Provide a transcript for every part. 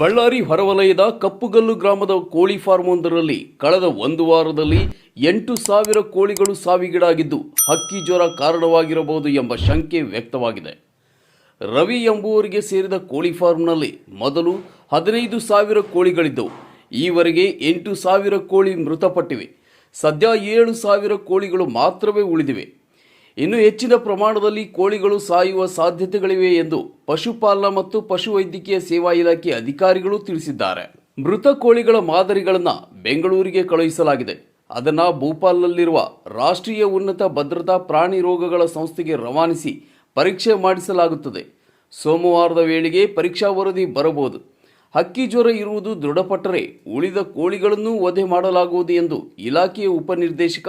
ಬಳ್ಳಾರಿ ಹೊರವಲಯದ ಕಪ್ಪುಗಲ್ಲು ಗ್ರಾಮದ ಕೋಳಿ ಫಾರ್ಮ್ ಒಂದರಲ್ಲಿ ಕಳೆದ ಒಂದು ವಾರದಲ್ಲಿ ಎಂಟು ಸಾವಿರ ಕೋಳಿಗಳು ಸಾವಿಗೀಡಾಗಿದ್ದು ಹಕ್ಕಿ ಜ್ವರ ಕಾರಣವಾಗಿರಬಹುದು ಎಂಬ ಶಂಕೆ ವ್ಯಕ್ತವಾಗಿದೆ. ರವಿ ಎಂಬುವರಿಗೆ ಸೇರಿದ ಕೋಳಿ ಫಾರ್ಮ್ನಲ್ಲಿ ಮೊದಲು ಹದಿನೈದು ಸಾವಿರ ಕೋಳಿಗಳಿದ್ದವು. ಈವರೆಗೆ ಎಂಟು ಸಾವಿರ ಕೋಳಿ ಮೃತಪಟ್ಟಿವೆ. ಸದ್ಯ ಏಳು ಸಾವಿರ ಕೋಳಿಗಳು ಮಾತ್ರವೇ ಉಳಿದಿವೆ. ಇನ್ನು ಹೆಚ್ಚಿನ ಪ್ರಮಾಣದಲ್ಲಿ ಕೋಳಿಗಳು ಸಾಯುವ ಸಾಧ್ಯತೆಗಳಿವೆ ಎಂದು ಪಶುಪಾಲನಾ ಮತ್ತು ಪಶುವೈದ್ಯಕೀಯ ಸೇವಾ ಇಲಾಖೆ ಅಧಿಕಾರಿಗಳು ತಿಳಿಸಿದ್ದಾರೆ. ಮೃತ ಕೋಳಿಗಳ ಮಾದರಿಗಳನ್ನು ಬೆಂಗಳೂರಿಗೆ ಕಳುಹಿಸಲಾಗಿದೆ. ಅದನ್ನು ಭೂಪಾಲ್ನಲ್ಲಿರುವ ರಾಷ್ಟ್ರೀಯ ಉನ್ನತ ಭದ್ರತಾ ಪ್ರಾಣಿ ರೋಗಗಳ ಸಂಸ್ಥೆಗೆ ರವಾನಿಸಿ ಪರೀಕ್ಷೆ ಮಾಡಿಸಲಾಗುತ್ತದೆ. ಸೋಮವಾರದ ವೇಳೆಗೆ ಪರೀಕ್ಷಾ ವರದಿ ಬರಬಹುದು. ಹಕ್ಕಿ ಜ್ವರ ಇರುವುದು ದೃಢಪಟ್ಟರೆ ಉಳಿದ ಕೋಳಿಗಳನ್ನು ವಧೆ ಮಾಡಲಾಗುವುದು ಎಂದು ಇಲಾಖೆಯ ಉಪನಿರ್ದೇಶಕ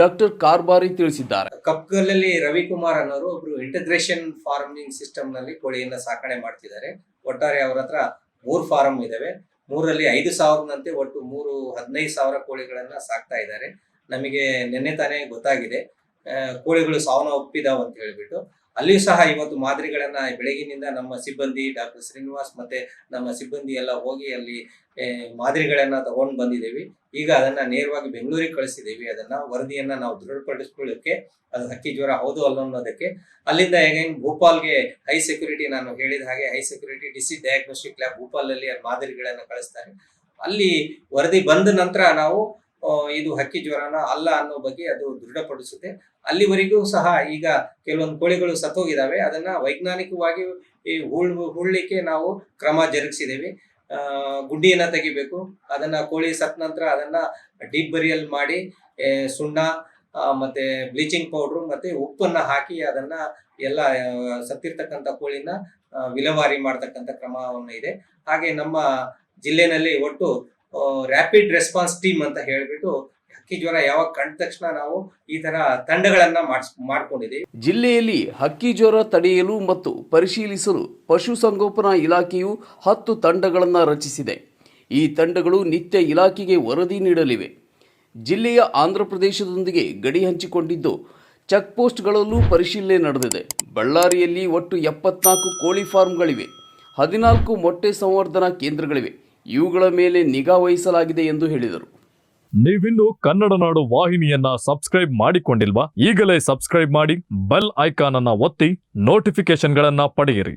ಡಾಕ್ಟರ್ ಕಾರ್ಬಾರಿ ತಿಳಿಸಿದ್ದಾರೆ. ಕಪ್ಗಲ್ಲಲ್ಲಿ ರವಿಕುಮಾರ್ ಅನ್ನೋರು ಒಬ್ರು ಇಂಟಗ್ರೇಷನ್ ಫಾರ್ಮಿಂಗ್ ಸಿಸ್ಟಮ್ನಲ್ಲಿ ಕೋಳಿಯನ್ನ ಸಾಕಣೆ ಮಾಡ್ತಿದ್ದಾರೆ. ಒಟ್ಟಾರೆ ಅವರ ಹತ್ರ ಮೂರ್ ಫಾರಂ ಇದಾವೆ. ಮೂರಲ್ಲಿ ಐದು ಸಾವಿರದಂತೆ ಒಟ್ಟು ಮೂರು ಹದಿನೈದು ಸಾವಿರ ಕೋಳಿಗಳನ್ನ ಸಾಕ್ತಾ ಇದ್ದಾರೆ. ನಮಗೆ ನಿನ್ನೆ ತಾನೇ ಗೊತ್ತಾಗಿದೆ. ಕೋಳಿಗಳು ಸಾವನ್ನ ಒಪ್ಪಿದಾವ ಅಂತ ಹೇಳ್ಬಿಟ್ಟು. ಅಲ್ಲಿಯೂ ಸಹ ಇವತ್ತು ಮಾದರಿಗಳನ್ನ ಬೆಳಗಿನಿಂದ ನಮ್ಮ ಸಿಬ್ಬಂದಿ ಡಾಕ್ಟರ್ ಶ್ರೀನಿವಾಸ್ ಮತ್ತೆ ನಮ್ಮ ಸಿಬ್ಬಂದಿ ಎಲ್ಲ ಹೋಗಿ ಅಲ್ಲಿ ಮಾದರಿಗಳನ್ನ ತಗೊಂಡು ಬಂದಿದ್ದೇವೆ ಈಗ ಅದನ್ನ ನೇರವಾಗಿ ಬೆಂಗಳೂರಿಗೆ ಕಳಿಸಿದ್ದೀವಿ ಅದನ್ನ ವರದಿಯನ್ನ ನಾವು ದೃಢಪಡಿಸ್ಕೊಳ್ಳೋಕೆ, ಅದು ಹಕ್ಕಿ ಜ್ವರ ಹೌದು ಅಲ್ಲ ಅನ್ನೋದಕ್ಕೆ. ಅಲ್ಲಿಂದ ಹೇಗೇನ್ ಭೋಪಾಲ್ಗೆ ಹೈ ಸೆಕ್ಯೂರಿಟಿ ನಾನು ಹೇಳಿದ ಹಾಗೆ high security disease diagnostic lab Bhopal ಅಲ್ಲಿ ಮಾದರಿಗಳನ್ನ ಕಳಿಸ್ತಾರೆ. ಅಲ್ಲಿ ವರದಿ ಬಂದ ನಂತರ ನಾವು ಇದು ಹಕ್ಕಿ ಜ್ವರನ ಅಲ್ಲ ಅನ್ನೋ ಬಗ್ಗೆ ಅದು ದೃಢಪಡಿಸುತ್ತೆ. ಅಲ್ಲಿವರೆಗೂ ಸಹ ಈಗ ಕೆಲವೊಂದು ಕೋಳಿಗಳು ಸತ್ತೋಗಿದ್ದಾವೆ. ಅದನ್ನ ವೈಜ್ಞಾನಿಕವಾಗಿ ಈ ಹೂಳ್ ಹೂಳ್ಲಿಕ್ಕೆ ನಾವು ಕ್ರಮ ಜರುಗಿಸಿದ್ದೇವೆ. ಗುಂಡಿಯನ್ನು ತೆಗಿಬೇಕು. ಅದನ್ನ ಕೋಳಿ ಸತ್ತ ನಂತರ ಅದನ್ನ ಡೀಪ್ ಬರಿಯಲ್ ಮಾಡಿ ಸುಣ್ಣ ಮತ್ತೆ ಬ್ಲೀಚಿಂಗ್ ಪೌಡ್ರು ಮತ್ತೆ ಉಪ್ಪನ್ನ ಹಾಕಿ ಅದನ್ನ ಎಲ್ಲ ಸತ್ತಿರ್ತಕ್ಕಂಥ ಕೋಳಿನ ವಿಲೇವಾರಿ ಮಾಡ್ತಕ್ಕಂಥ ಕ್ರಮವನ್ನು ಇದೆ. ಹಾಗೆ ನಮ್ಮ ಜಿಲ್ಲೆನಲ್ಲಿ ಒಟ್ಟು ರ್ಯಾಪಿಡ್ ರೆಸ್ಪಾನ್ಸ್ ಟೀಮ್ ಅಂತ ಹೇಳ್ಬಿಟ್ಟು ಹಕ್ಕಿ ಜ್ವರ ಯಾವಾಗ ಕಂಡ ತಕ್ಷಣ ನಾವು ಈ ತರ ತಂಡಗಳನ್ನ ಮಾಡ್ಕೊಂಡಿದೆ ಜಿಲ್ಲೆಯಲ್ಲಿ ಹಕ್ಕಿ ಜ್ವರ ತಡೆಯಲು ಮತ್ತು ಪರಿಶೀಲಿಸಲು ಪಶುಸಂಗೋಪನಾ ಇಲಾಖೆಯು ಹತ್ತು ತಂಡಗಳನ್ನು ರಚಿಸಿದೆ. ಈ ತಂಡಗಳು ನಿತ್ಯ ಇಲಾಖೆಗೆ ವರದಿ ನೀಡಲಿವೆ. ಜಿಲ್ಲೆಯ ಆಂಧ್ರಪ್ರದೇಶದೊಂದಿಗೆ ಗಡಿ ಹಂಚಿಕೊಂಡಿದ್ದು, ಚೆಕ್ಪೋಸ್ಟ್ಗಳಲ್ಲೂ ಪರಿಶೀಲನೆ ನಡೆದಿದೆ. ಬಳ್ಳಾರಿಯಲ್ಲಿ ಒಟ್ಟು ಎಪ್ಪತ್ನಾಲ್ಕು ಕೋಳಿ ಫಾರ್ಮ್ಗಳಿವೆ. ಹದಿನಾಲ್ಕು ಮೊಟ್ಟೆ ಸಂವರ್ಧನಾ ಕೇಂದ್ರಗಳಿವೆ. ಇವುಗಳ ಮೇಲೆ ನಿಗಾ ವಹಿಸಲಾಗಿದೆ ಎಂದು ಹೇಳಿದರು. ನೀವಿನ್ನು ಕನ್ನಡ ನಾಡು ವಾಹಿನಿಯನ್ನ ಸಬ್ಸ್ಕ್ರೈಬ್ ಮಾಡಿಕೊಂಡಿಲ್ವಾ ಈಗಲೇ ಸಬ್ಸ್ಕ್ರೈಬ್ ಮಾಡಿ ಬೆಲ್ ಐಕಾನ್ ಅನ್ನ ಒತ್ತಿ ನೋಟಿಫಿಕೇಶನ್ಗಳನ್ನ ಪಡೆಯಿರಿ.